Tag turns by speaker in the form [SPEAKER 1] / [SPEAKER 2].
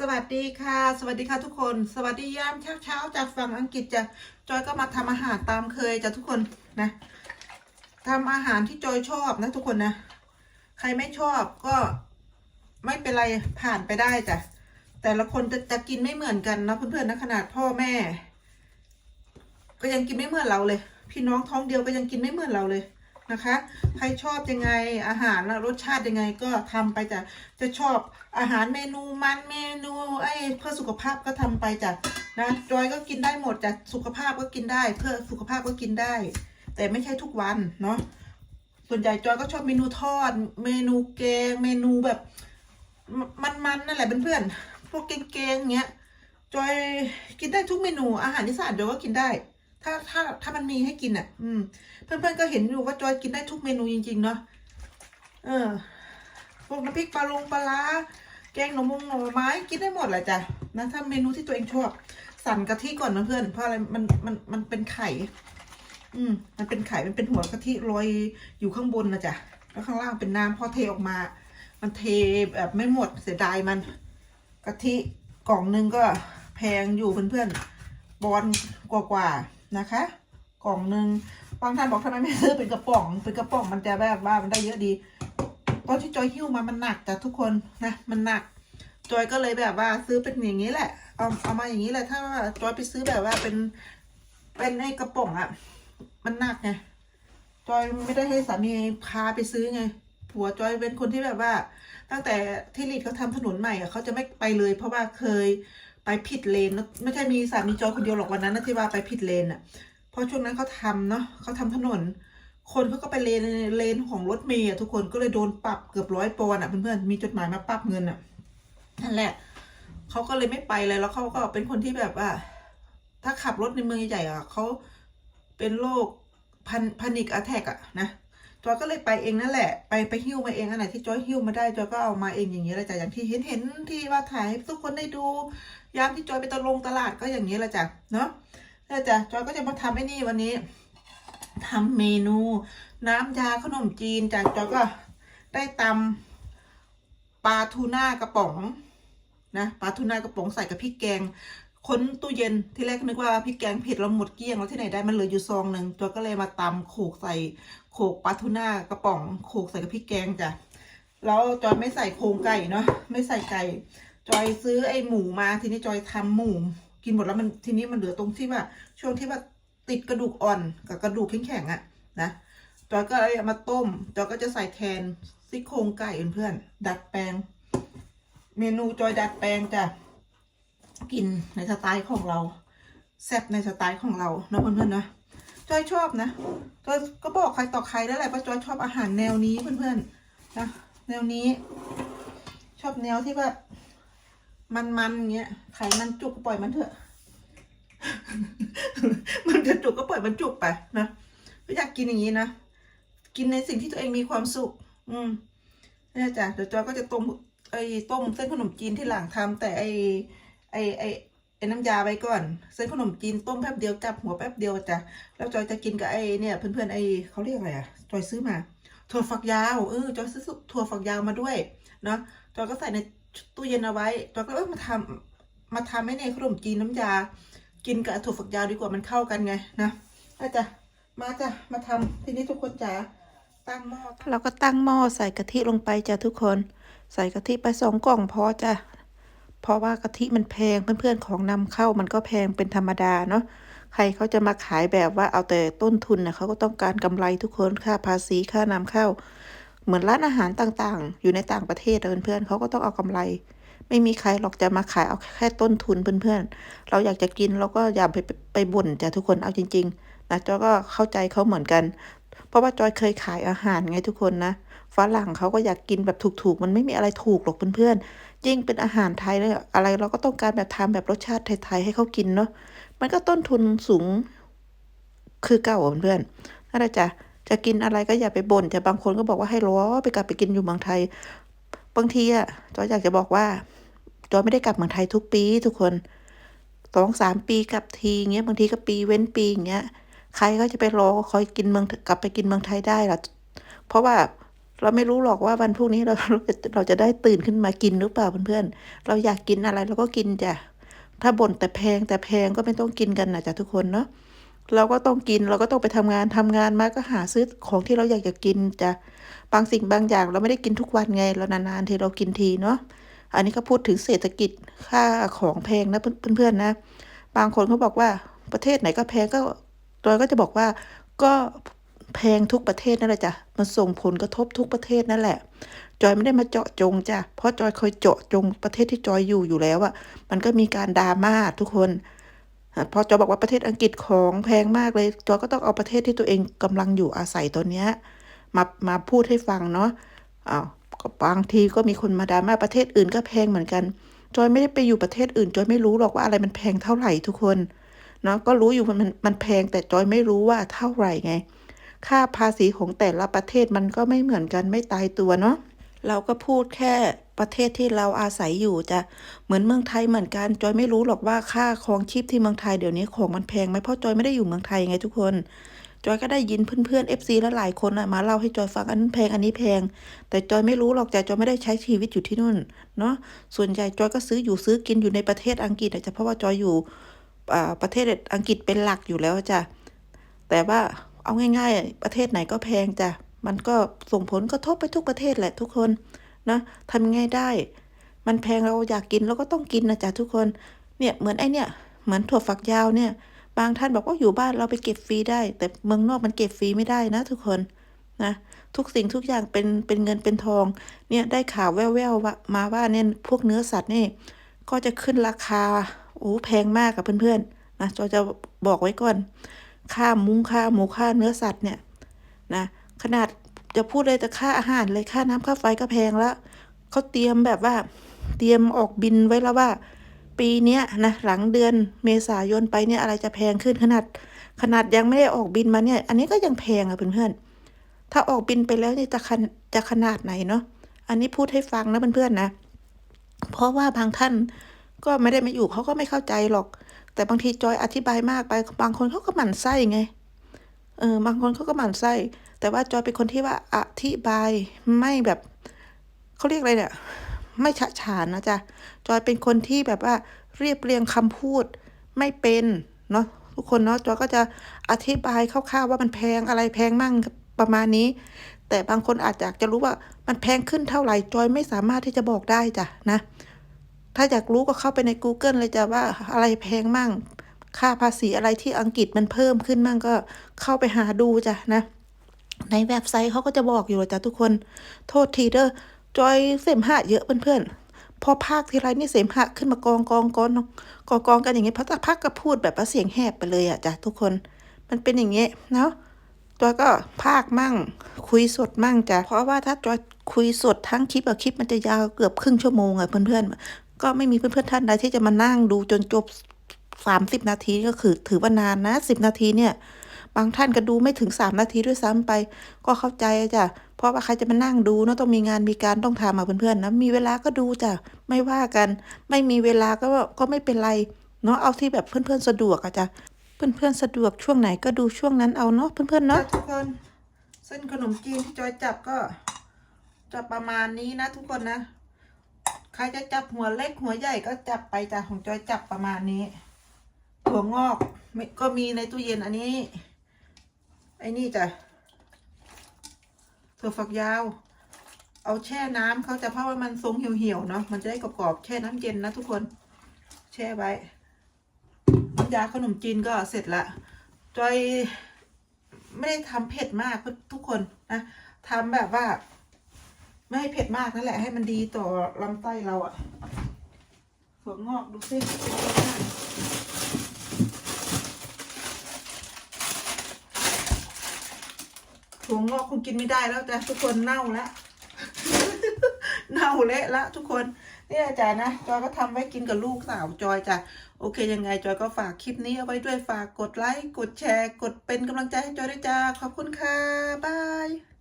[SPEAKER 1] สวัสดีค่ะ สวัสดีค่ะทุกคน สวัสดียามเช้าเช้าๆจากฝั่งอังกฤษจะจอยก็มาทำอาหารตามเคยจ้ะทุกคนนะทำอาหารที่จอยชอบนะทุกคนนะใครไม่ชอบก็ไม่เป็นไรผ่านไปได้จ้ะแต่ละคนจะจะกินไม่เหมือนกันนะเพื่อนๆนะขนาดพ่อแม่ ก็ยังกินไม่เหมือนเราเลย พี่น้องท้องเดียวก็ยังกินไม่เหมือนเราเลย นะคะ ใครชอบยังไงอาหารน่ะรสชาติยังไงก็ทำไปจ้ะจะชอบอาหารเมนูมันเมนูไอ้เพื่อสุขภาพก็ทำไปจ้ะนะจอยก็กินได้หมดจ้ะสุขภาพก็กินได้ เพื่อสุขภาพก็กินได้ แต่ไม่ใช่ทุกวันเนาะส่วนใหญ่จอยก็ชอบเมนูทอด เมนูแกงเมนูแบบมันๆนั่นแหละเพื่อนๆพวกแกงๆเงี้ยจอยกินได้ทุกเมนูอาหารอีสานจอยก็กินได้ ถ้าถ้าถ้ามันมีให้กินอะ อืม เพื่อนๆก็เห็นอยู่ว่าจอยกินได้ทุกเมนูจริง ๆ เนาะเออพวกน้ำพริกปลาลงปลาร้าแกงหน่อมงหน่อไม้กินได้หมดแหละจ้ะนะถ้าเมนูที่ตัวเองชอบ สั่นกะทิก่อนนะเพื่อนเพราะอะไรมันมันมันเป็นไข่ อืม มันเป็นไข่มันเป็นหัวกะทิลอยอยู่ข้างบนนะจ๊ะแล้วข้างล่างเป็นน้ำพอเทออกมา มันเทแบบไม่หมดเสียดายมันกะทิกล่องหนึงก็แพงอยู่เพื่อนๆบอลกว่าๆ นะคะ กล่องหนึ่งบางท่านบอกทำไมไม่ซื้อเป็นกระป๋อง เป็นกระป๋องมันจะแบบว่ามันได้เยอะดีตอนที่จอยหิ้วมามันหนักจ้ะทุกคนนะมันหนัก จอยก็เลยแบบว่าซื้อเป็นอย่างนี้แหละ เอาเอามาอย่างนี้แหละ ถ้าว่าจอยไปซื้อแบบว่าเป็นเป็นไอ้กระป๋องอะมันหนักไงจอยไม่ได้ให้สามีพาไปซื้อไงผัวจอยเป็นคนที่แบบว่า ตั้งแต่ที่ลีดเขาทำถนนใหม่อะเขาจะไม่ไปเลย เพราะว่าเคย ไปผิดเลนไม่ใช่มีสามีจอยคนเดียวหรอกวันนั้นนะที่ว่าไปผิดเลนอะ เพราะช่วงนั้นเขาทำเนาะเขาทำถนน คนเขาก็ไปเลนเลนของรถเมย์ทุกคนก็เลยโดนปรับเกือบร้อยปอนด์อะเพื่อนๆมีจดหมายมาปรับเงินอะนั่นแหละเขาก็เลยไม่ไปเลยแล้วเขาก็เป็นคนที่แบบว่า ถ้าขับรถในเมืองใหญ่ๆอะเขาเป็นโรคพันพนิกอะแทกอะนะ จอยก็เลยไปเองนั่นแหละ ไปไปหิ้วมาเองอันไหนที่จอยหิ้วมาได้จอยก็เอามาเองอย่างนี้แหละจ้ะอย่างที่เห็นเห็นที่ว่าถ่ายให้ทุกคนได้ดู ยามที่จอยไปตะลงตลาดก็อย่างนี้แหละจ้ะเนาะแล้วจ้ะจอยก็จะมาทำไอ้นี่วันนี้ทำเมนู น้ำยาขนมจีนจากจอยก็ได้ตำปลาทูน่ากระป๋องนะปลาทูน่ากระป๋องใส่กับพริกแกง ค้นตู้เย็นที่แรกนึกว่าพริกแกงเผ็ดเราหมดเกลี้ยงแล้วที่ไหนได้มันเหลืออยู่ซองหนึ่งจอยก็เลยมาตำโขกใส่โขกปลาทูน่ากระป๋องโขกใส่กับพริกแกงจ้ะแล้วจอยไม่ใส่โครงไก่เนาะไม่ใส่ไก่ จอยซื้อไอ้หมูมาทีนี้จอยทำหมู กินหมดแล้วมันทีนี้มันเหลือตรงที่ว่าช่วงที่ว่าติดกระดูกอ่อนกับกระดูกแข็งๆอะนะจอยก็เลยเอามาต้มจอยก็จะใส่แทนซี่โครงไก่เพื่อนๆดัดแปลง เมนูจอยดัดแปลงจ้ะ กินในสไตล์ของเราแซ่บในสไตล์ของเราเนาะเพื่อนๆนะจอยชอบนะจอยก็บอกใครต่อใครแล้วแหละว่าจอยชอบอาหารแนวนี้เพื่อนๆนะแนวนี้ ชอบแนวที่แบบมันๆเงี้ยไขมันจุกปล่อยมันเถอะ มันจะจุกก็ปล่อยมันจุกไปนะไม่อยากกินอย่างนี้นะกินในสิ่งที่ตัวเองมีความสุข อืมนี่จ้ะเดี๋ยวจอยก็จะต้มไอ้ต้มเส้นขนมจีนที่หลังทำแต่ไอ้ ไอ้ไอ้ไอ้น้ำยาไว้ก่อนเส้นขนมจีนต้มแป๊บเดียวจับหัวแป๊บเดียวจ้ะแล้วจอยจะกินกับไอ้เนี่ยเพื่อนๆไอ้เขาเรียกอะไรอะจอยซื้อมาถั่วฝักยาวเออจอยซื้อถั่วฝักยาวมาด้วยเนาะจอยก็ใส่ในตู้เย็นเอาไว้จอยก็เออมาทำมาทำให้ในขนมจีนน้ำยา กินกับถั่วฝักยาวดีกว่ามันเข้ากันไงนะอาจ้ะมาจ้ะมาทำทีนี้ทุกคนจ๋าตั้งหม้อ
[SPEAKER 2] เราก็ตั้งหม้อใส่กะทิลงไปจ้ะทุกคน ใส่กะทิไปสองกล่องพอจ้ะ เพราะว่ากะทิมันแพงเพื่อนๆของนำเข้ามันก็แพงเป็นธรรมดาเนาะใครเขาจะมาขายแบบว่าเอาแต่ต้นทุนนะเขาก็ต้องการกำไรทุกคนค่าภาษีค่านำเข้า เหมือนร้านอาหารต่างๆ อยู่ในต่างประเทศอะเพื่อนๆเขาก็ต้องเอากำไร ไม่มีใครหรอกจะมาขายเอาแค่ต้นทุนเพื่อนๆ เราอยากจะกินเราก็อย่าไปไปไปบ่นจ้ะทุกคนเอาจริง ๆนะจอยก็เข้าใจเขาเหมือนกัน เพราะว่าจอยเคยขายอาหารไงทุกคนนะ ฝรั่งเขาก็อยากกินแบบถูกๆ มันไม่มีอะไรถูกหรอกเพื่อนๆ ยิ่งเป็นอาหารไทยเลยอะไรเราก็ต้องการแบบทำแบบรสชาติไทยๆให้เขากินเนาะ มันก็ต้นทุนสูงคือเก่าเพื่อนๆนั่นแหละจ้ะ จะกินอะไรก็อย่าไปบ่นแต่บางคนก็บอกว่าให้รอไปกลับไปกินอยู่เมืองไทย บางทีอะจอยอยากจะบอกว่าจอยไม่ได้กลับเมืองไทยทุกปีทุกคนสองสามปีกลับทีเงี้ยบางทีก็ปีเว้นปีอย่างเงี้ย ใครก็จะไปรอคอยกินเมืองกลับไปกินเมืองไทยได้ล่ะ เพราะว่า
[SPEAKER 1] เราไม่รู้หรอกว่าวันพรุ่งนี้เราเราจะได้ตื่นขึ้นมากินหรือเปล่าเพื่อนๆ เราอยากกินอะไรเราก็กินจ้ะ ถ้าบ่นแต่แพงแต่แพงก็ไม่ต้องกินกันนะจ้ะทุกคนเนาะ เราก็ต้องกินเราก็ต้องไปทำงานทำงานมาก็หาซื้อของที่เราอยากจะกินจ้ะ บางสิ่งบางอย่างเราไม่ได้กินทุกวันไง เรานานๆทีเรากินทีเนาะ อันนี้ก็พูดถึงเศรษฐกิจค่าของแพงนะเพื่อนๆนะ บางคนเขาบอกว่าประเทศไหนก็แพงก็ตัวก็จะบอกว่าก็ แพงทุกประเทศนั่นแหละจ้ะมันส่งผลกระทบทุกประเทศนั่นแหละ จอยไม่ได้มาเจาะจงจ้ะเพราะจอยเคยเจาะจงประเทศที่จอยอยู่อยู่แล้วอะมันก็มีการดราม่าทุกคนพอจอยบอกว่าประเทศอังกฤษของแพงมากเลยจอยก็ต้องเอาประเทศที่ตัวเองกำลังอยู่อาศัยตอนเนี้ยมามาพูดให้ฟังเนาะอ้าวบางทีก็มีคนมาดราม่าประเทศอื่นก็แพงเหมือนกัน จอยไม่ได้ไปอยู่ประเทศอื่น จอยไม่รู้หรอกว่าอะไรมันแพงเท่าไหร่ทุกคนเนาะก็รู้อยู่มันมันแพงแต่จอยไม่รู้ว่าเท่าไหร่ไง ค่าภาษีของแต่ละประเทศมันก็ไม่เหมือนกันไม่ตายตัวเนาะเราก็พูดแค่ประเทศที่เราอาศัยอยู่จะเหมือนเมืองไทยเหมือนกันจอยไม่รู้หรอกว่าค่าครองชีพที่เมืองไทยเดี๋ยวนี้ของมันแพงไหมเพราะจอยไม่ได้อยู่เมืองไทยไงทุกคนจอยก็ได้ยินเพื่อนๆ FC และหลายคนอะมาเล่าให้จอยฟังอันนั้นแพงอันนี้แพง แต่จอยไม่รู้หรอกจ้ะจอยไม่ได้ใช้ชีวิตอยู่ที่นู่นเนาะส่วนใหญ่จอยก็ซื้ออยู่ซื้อกินอยู่ในประเทศอังกฤษจะเพราะว่าจอยอยู่อ่าประเทศอังกฤษเป็นหลักอยู่แล้วจ้ะแต่ว่า เอาง่าย ๆ ประเทศไหนก็แพงจ้ะ มันก็ส่งผลกระทบไปทุกประเทศแหละทุกคนนะทำไงได้ มันแพงเราอยากกินเราก็ต้องกินนะจ๊ะทุกคน เนี่ยเหมือนไอเนี่ย เหมือนถั่วฝักยาวเนี่ย บางท่านบอกว่าอยู่บ้านเราไปเก็บฟรีได้ แต่เมืองนอกมันเก็บฟรีไม่ได้นะ ทุกคนนะทุกสิ่งทุกอย่างเป็นเป็นเงินเป็นทอง เนี่ยได้ข่าวแว่วๆว่ามาว่าเนี่ยพวกเนื้อสัตว์นี่ ก็จะขึ้นราคาโอ้แพงมากกับเพื่อนๆนะจอจะบอกไว้ก่อน ค่ามุ้งค่าหมูค่าเนื้อสัตว์เนี่ยนะขนาดจะพูดเลยแต่ค่าอาหารเลยค่าน้ำค่าไฟก็แพงแล้วเขาเตรียมแบบว่า เตรียมออกบินไว้แล้วว่า ปีเนี้ยนะหลังเดือนเมษายนไปเนี่ยอะไรจะแพงขึ้นขนาด ขนาดยังไม่ได้ออกบินมาเนี่ย อันนี้ก็ยังแพงอะเพื่อนๆถ้าออกบินไปแล้วนี่จะขนจะขนาดไหนเนาะอันนี้พูดให้ฟังนะเพื่อนๆนะ เพราะว่าบางท่าน ก็ไม่ได้มาอยู่เขาก็ไม่เข้าใจหรอก แต่บางทีจอยอธิบายมากไป บางคนเขาก็หมั่นไส้ไง เออ บางคนเขาก็หมั่นไส้ แต่ว่าจอยเป็นคนที่ว่าอธิบายไม่แบบเขาเรียกอะไรเนี่ย ไม่ฉะฉานนะจ๊ะ จอยเป็นคนที่แบบว่าเรียบเรียงคำพูดไม่เป็นเนาะทุกคนเนาะจอยก็จะอธิบายคร่าวๆว่ามันแพงอะไรแพงมั่งประมาณนี้ แต่บางคนอาจจะอยากจะรู้ว่ามันแพงขึ้นเท่าไหร่จอยไม่สามารถที่จะบอกได้จ้ะนะ ถ้าอยากรู้ก็เข้าไปใน Google เลยจ้ะว่าอะไรแพงมั่ง ค่าภาษีอะไรที่อังกฤษมันเพิ่มขึ้นมั่งก็เข้าไปหาดูจ้ะนะ ในเว็บไซต์เขาก็จะบอกอยู่จ้ะทุกคน โทษทีเด้อจอยเสมหะเยอะเพื่อนๆ พอภาคทีไรนี่เสมหะขึ้นมากองกองกองกองกองกันอย่างเงี้ยเพราะถ้าพักก็พูดแบบว่าเสียงแหบไปเลยอะจ้ะทุกคน มันเป็นอย่างเงี้ยเนาะจอยก็ภาคมั่ง คุยสดมั่งจ้ะเพราะว่าถ้าจอยคุยสดทั้งคลิปอะคลิปมันจะยาวเกือบครึ่งชั่วโมงอะเพื่อนๆ ก็ไม่มีเพื่อนๆท่านใดที่จะมานั่งดูจนจบสามสิบนาทีก็คือ ถือว่านานนะสิบนาทีเนี่ย บางท่านก็ดูไม่ถึงสามนาทีด้วยซ้ำไป ก็เข้าใจจ้ะเพราะว่าใครจะมานั่งดูเนาะต้องมีงานมีการต้องทำมาเพื่อนๆนะมีเวลาก็ดูจ้ะไม่ว่ากัน ไม่มีเวลาก็ก็ไม่เป็นไรเนาะเอาที่แบบเพื่อนๆสะดวกอะจ้ะเพื่อนๆสะดวกช่วงไหนก็ดูช่วงนั้นเอาเนาะเพื่อนๆเนาะ
[SPEAKER 3] ทุกคนเส้นขนมจีนที่จอยจับก็จะประมาณนี้นะทุกคนนะ ใครจะจับหัวเล็กหัวใหญ่ก็จับไปจ้ะของจอยจับประมาณนี้ ถั่วงอกก็มีในตู้เย็นอันนี้ ไอ้นี่จ้ะถั่วฝักยาว เอาแช่น้ำเขาจะเพราะว่ามันทรงเหี่ยวๆเนาะมันจะได้กรอบๆแช่น้ำเย็นนะทุกคน แช่ไว้น้ำยาขนมจีนก็เสร็จละจอยไม่ได้ทำเผ็ดมากทุกคนนะทำแบบว่า ไม่ให้เผ็ดมากนั่นแหละให้มันดีต่อลำไส้เราอะถั่วงอกดูสิถั่วงอกคงกินไม่ได้แล้วจ้ะทุกคนเน่าแล้วเน่าเละละทุกคนเนี่ยจ้ะนะจอยก็ทำไว้กินกับลูกสาวจอยจ้ะโอเคยังไงจอยก็ฝากคลิปนี้เอาไว้ด้วยฝากกดไลค์กดแชร์ กดเป็นกำลังใจให้จอยด้วยจ้าขอบคุณค่ะบาย